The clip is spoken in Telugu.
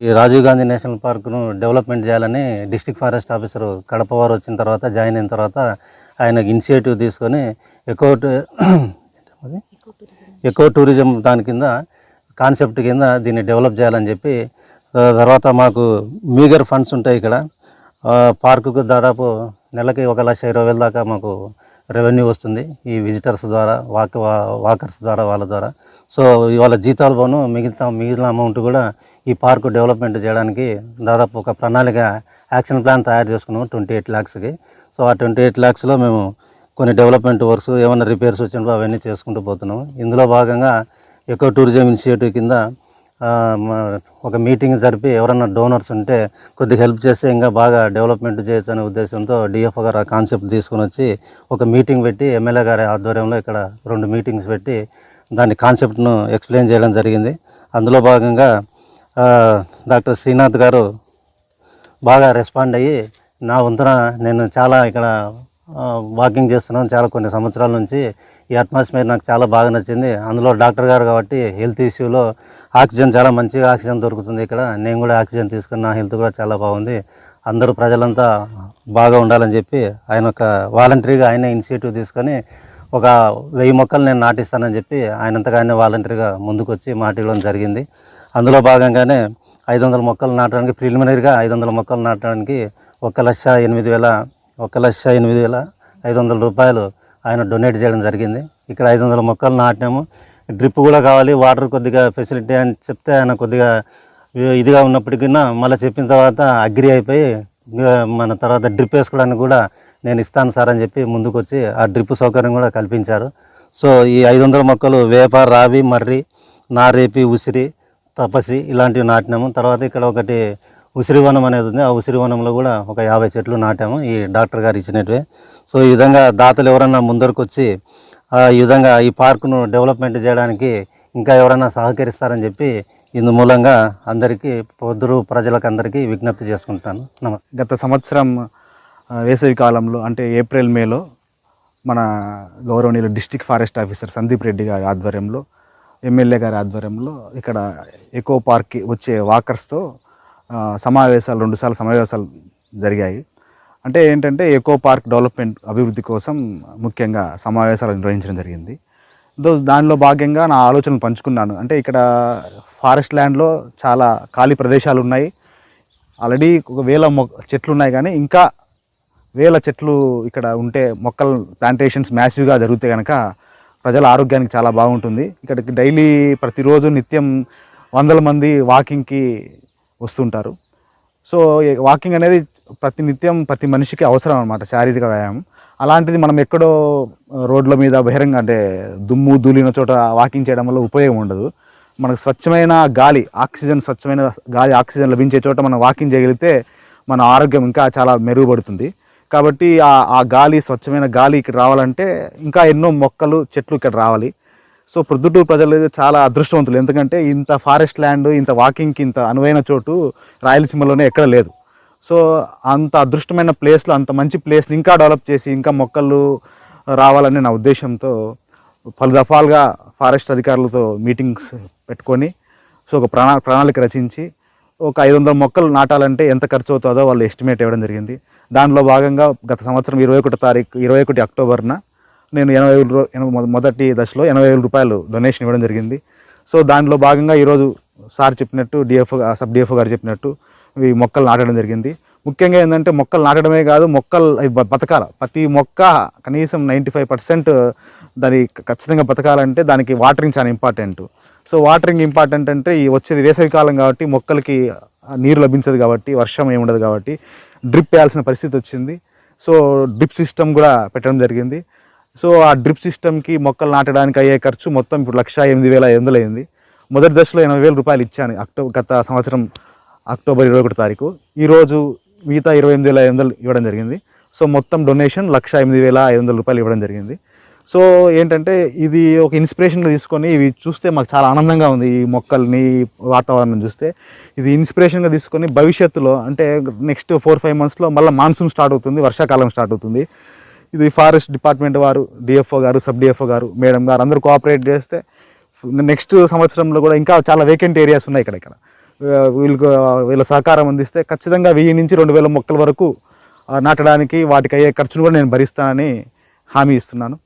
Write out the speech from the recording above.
ఈ రాజీవ్ గాంధీ నేషనల్ పార్క్ను డెవలప్మెంట్ చేయాలని డిస్ట్రిక్ట్ ఫారెస్ట్ ఆఫీసర్ కడప వారు వచ్చిన తర్వాత జాయిన్ అయిన తర్వాత ఆయన ఇనిషియేటివ్ తీసుకొని ఎకో ఎకో టూరిజం దాని కింద కాన్సెప్ట్ కింద దీన్ని డెవలప్ చేయాలని చెప్పి తర్వాత మాకు మీగర్ ఫండ్స్ ఉంటాయి ఇక్కడ. పార్కుకు దాదాపు నెలకి ఒక లక్ష ఇరవై వేల దాకా మాకు రెవెన్యూ వస్తుంది ఈ విజిటర్స్ ద్వారా వాక్ వాకర్స్ ద్వారా వాళ్ళ ద్వారా. సో ఇవాళ జీతాలు పోను మిగతా మిగిలిన అమౌంట్ కూడా ఈ పార్కు డెవలప్మెంట్ చేయడానికి దాదాపు ఒక ప్రణాళిక యాక్షన్ ప్లాన్ తయారు చేసుకున్నాము ట్వంటీ ఎయిట్ ల్యాక్స్కి సో ఆ ట్వంటీ ఎయిట్ ల్యాక్స్లో మేము కొన్ని డెవలప్మెంట్ వర్క్స్ ఏమైనా రిపేర్స్ వచ్చినప్పుడు అవన్నీ చేసుకుంటూ పోతున్నాము. ఇందులో భాగంగా ఎక్కువ టూరిజం ఇనిషియేటివ్ కింద ఒక మీటింగ్ జరిపి ఎవరన్నా డోనర్స్ ఉంటే కొద్దిగా హెల్ప్ చేస్తే ఇంకా బాగా డెవలప్మెంట్ చేయొచ్చు అనే ఉద్దేశంతో డిఎఫ్ఓ గారు ఆ కాన్సెప్ట్ తీసుకొని వచ్చి ఒక మీటింగ్ పెట్టి ఎమ్మెల్యే గారి ఆధ్వర్యంలో ఇక్కడ రెండు మీటింగ్స్ పెట్టి దాని కాన్సెప్ట్ను ఎక్స్ప్లెయిన్ చేయడం జరిగింది. అందులో భాగంగా డాక్టర్ శ్రీనాథ్ గారు బాగా రెస్పాండ్ అయ్యి నా వంతున నేను చాలా ఇక్కడ వాకింగ్ చేస్తున్నాను. చాలా కొన్ని సంవత్సరాల నుంచి ఈ అట్మాస్ఫియర్ నాకు చాలా బాగా నచ్చింది. అందులో డాక్టర్ గారు కాబట్టి హెల్త్ ఇష్యూలో ఆక్సిజన్ చాలా మంచిగా ఆక్సిజన్ దొరుకుతుంది ఇక్కడ. నేను కూడా ఆక్సిజన్ తీసుకుని నా హెల్త్ కూడా చాలా బాగుంది. అందరూ ప్రజలంతా బాగా ఉండాలని చెప్పి ఆయన ఒక వాలంటరీగా ఆయన ఇనిషియేటివ్ తీసుకొని ఒక వెయ్యి మొక్కలు నేను నాటిస్తానని చెప్పి ఆయనంతగా ఆయన వాలంటరీగా ముందుకొచ్చి మాట్లాడడం జరిగింది. అందులో భాగంగానే ఐదు వందల మొక్కలు నాటడానికి ప్రిలిమినరీగా ఐదు వందల మొక్కలు నాటడానికి ఒక లక్ష ఎనిమిది వేల ఒక లక్ష ఎనిమిది వేల ఐదు వందల రూపాయలు ఆయన డొనేట్ చేయడం జరిగింది. ఇక్కడ ఐదు వందల మొక్కలు నాటినాము. డ్రిప్ కూడా కావాలి వాటర్ కొద్దిగా ఫెసిలిటీ అని చెప్తే ఆయన కొద్దిగా ఇదిగా ఉన్నప్పటికీ మళ్ళీ చెప్పిన తర్వాత అగ్రి అయిపోయి మన తర్వాత డ్రిప్ వేసుకోవడానికి కూడా నేను ఇస్తాను సార్ అని చెప్పి ముందుకు వచ్చి ఆ డ్రిప్ సౌకర్యం కూడా కల్పించారు. సో ఈ ఐదు వందల మొక్కలు వేప రావి మర్రి నారేపి ఉసిరి తపసి ఇలాంటివి నాటినాము. తర్వాత ఇక్కడ ఒకటి ఉసిరివనం అనేది ఉంది. ఆ ఉసిరివనంలో కూడా ఒక యాభై చెట్లు నాటాము. ఈ డాక్టర్ గారు ఇచ్చినట్టువే సో ఈ విధంగా దాతలు ఎవరన్నా ముందరకు వచ్చి ఈ విధంగా ఈ పార్కును డెవలప్మెంట్ చేయడానికి ఇంకా ఎవరైనా సహకరిస్తారని చెప్పి ఇందు మూలంగా అందరికీ పొద్దురు ప్రజలకు అందరికీ విజ్ఞప్తి చేసుకుంటాను నమస్తే. గత సంవత్సరం వేసవి కాలంలో అంటే ఏప్రిల్ మేలో మన గౌరవనీయులు district forest officer Sandeep Reddy గారి ఆధ్వర్యంలో ఎమ్మెల్యే గారి ఆధ్వర్యంలో ఇక్కడ ఎకో పార్క్కి వచ్చే వాకర్స్తో సమావేశాలు రెండుసార్లు సమావేశాలు జరిగాయి. అంటే ఏంటంటే ఎకో పార్క్ డెవలప్మెంట్ అభివృద్ధి కోసం ముఖ్యంగా సమావేశాలు నిర్వహించడం జరిగింది. దానిలో భాగంగా నా ఆలోచనలు పంచుకున్నాను. అంటే ఇక్కడ ఫారెస్ట్ ల్యాండ్లో చాలా ఖాళీ ప్రదేశాలు ఉన్నాయి. ఆల్రెడీ ఒక వేల మొ చెట్లు ఉన్నాయి కానీ ఇంకా వేల చెట్లు ఇక్కడ ఉంటే మొక్కలు ప్లాంటేషన్స్ మ్యాసివ్గా జరిగితే కనుక ప్రజల ఆరోగ్యానికి చాలా బాగుంటుంది. ఇక్కడికి డైలీ ప్రతిరోజు నిత్యం వందల మంది వాకింగ్కి వస్తుంటారు. సో వాకింగ్ అనేది ప్రతి నిత్యం ప్రతి మనిషికి అవసరం అనమాట శారీరక వ్యాయామం. అలాంటిది మనం ఎక్కడో రోడ్ల మీద బహిరంగ అంటే దుమ్ము దూలిన చోట వాకింగ్ చేయడం వల్ల ఉపయోగం ఉండదు. మనకు స్వచ్ఛమైన గాలి ఆక్సిజన్ స్వచ్ఛమైన గాలి ఆక్సిజన్ లభించే చోట మనం వాకింగ్ చేయగలిగితే మన ఆరోగ్యం ఇంకా చాలా మెరుగుపడుతుంది. కాబట్టి ఆ గాలి స్వచ్ఛమైన గాలి ఇక్కడ రావాలంటే ఇంకా ఎన్నో మొక్కలు చెట్లు ఇక్కడ రావాలి. సో ప్రొద్దుటూరు ప్రజలు చాలా అదృష్టవంతులు. ఎందుకంటే ఇంత ఫారెస్ట్ ల్యాండ్ ఇంత వాకింగ్కి ఇంత అనువైన చోటు రాయలసీమలోనే ఎక్కడ లేదు. సో అంత అదృష్టమైన ప్లేస్లో అంత మంచి ప్లేస్ని ఇంకా డెవలప్ చేసి ఇంకా మొక్కలు రావాలనే నా ఉద్దేశంతో పలు దఫాలుగా ఫారెస్ట్ అధికారులతో మీటింగ్స్ పెట్టుకొని సో ఒక ప్రణా ప్రణాళిక రచించి ఒక ఐదు వందల మొక్కలు నాటాలంటే ఎంత ఖర్చు అవుతుందో వాళ్ళు ఎస్టిమేట్ ఇవ్వడం జరిగింది. దానిలో భాగంగా గత సంవత్సరం ఇరవై ఒకటి తారీఖు ఇరవై ఒకటి అక్టోబర్న నేను ఎనభై వేలు మొదటి దశలో ఎనభై వేల రూపాయలు డొనేషన్ ఇవ్వడం జరిగింది. సో దానిలో భాగంగా ఈరోజు సార్ చెప్పినట్టు డిఎఫ్ సబ్ డిఎఫ్ఓ గారు చెప్పినట్టు ఈ మొక్కలు నాటడం జరిగింది. ముఖ్యంగా ఏంటంటే మొక్కలు నాటడమే కాదు మొక్కలు బతకాల. ప్రతి మొక్క కనీసం నైంటీ ఫైవ్ పర్సెంట్ దాని ఖచ్చితంగా బతకాలంటే దానికి వాటరింగ్ చాలా ఇంపార్టెంట్. సో వాటరింగ్ ఇంపార్టెంట్ అంటే ఈ వచ్చేది వేసవి కాలం కాబట్టి మొక్కలకి నీరు లభించదు కాబట్టి వర్షం ఏముండదు ఉండదు కాబట్టి డ్రిప్ వేయాల్సిన పరిస్థితి వచ్చింది. సో డ్రిప్ సిస్టమ్ కూడా పెట్టడం జరిగింది. సో ఆ డ్రిప్ సిస్టమ్కి మొక్కలు నాటడానికి అయ్యే ఖర్చు మొత్తం ఇప్పుడు లక్ష ఎనిమిది వేల ఐదు వందలు అయింది. మొదటి దశలో ఎనభై వేల రూపాయలు ఇచ్చాను అక్టోబర్ గత సంవత్సరం అక్టోబర్ ఇరవై ఒకటి తారీఖు. ఈరోజు మిగతా ఇరవై ఎనిమిది వేల ఐదు వందలు ఇవ్వడం జరిగింది. సో మొత్తం డొనేషన్ లక్ష ఎనిమిది వేల ఐదు వందల రూపాయలు ఇవ్వడం జరిగింది. సో ఏంటంటే ఇది ఒక ఇన్స్పిరేషన్గా తీసుకొని ఇవి చూస్తే మాకు చాలా ఆనందంగా ఉంది ఈ మొక్కల్ని వాతావరణం చూస్తే. ఇది ఇన్స్పిరేషన్గా తీసుకొని భవిష్యత్తులో అంటే నెక్స్ట్ ఫోర్ ఫైవ్ మంత్స్లో మళ్ళీ మాన్సూన్ స్టార్ట్ అవుతుంది వర్షాకాలం స్టార్ట్ అవుతుంది. ఇది ఫారెస్ట్ డిపార్ట్మెంట్ వారు డిఎఫ్ఓ గారు సబ్ డిఎఫ్ఓ గారు మేడం గారు అందరూ కోఆపరేట్ చేస్తే నెక్స్ట్ సంవత్సరంలో కూడా ఇంకా చాలా వేకెంట్ ఏరియాస్ ఉన్నాయి ఇక్కడ ఇక్కడ. వీళ్ళకు వీళ్ళ సహకారం అందిస్తే ఖచ్చితంగా వెయ్యి నుంచి రెండు వేల మొక్కల వరకు నాటడానికి వాటికి అయ్యే ఖర్చును కూడా నేను భరిస్తానని హామీ ఇస్తున్నాను.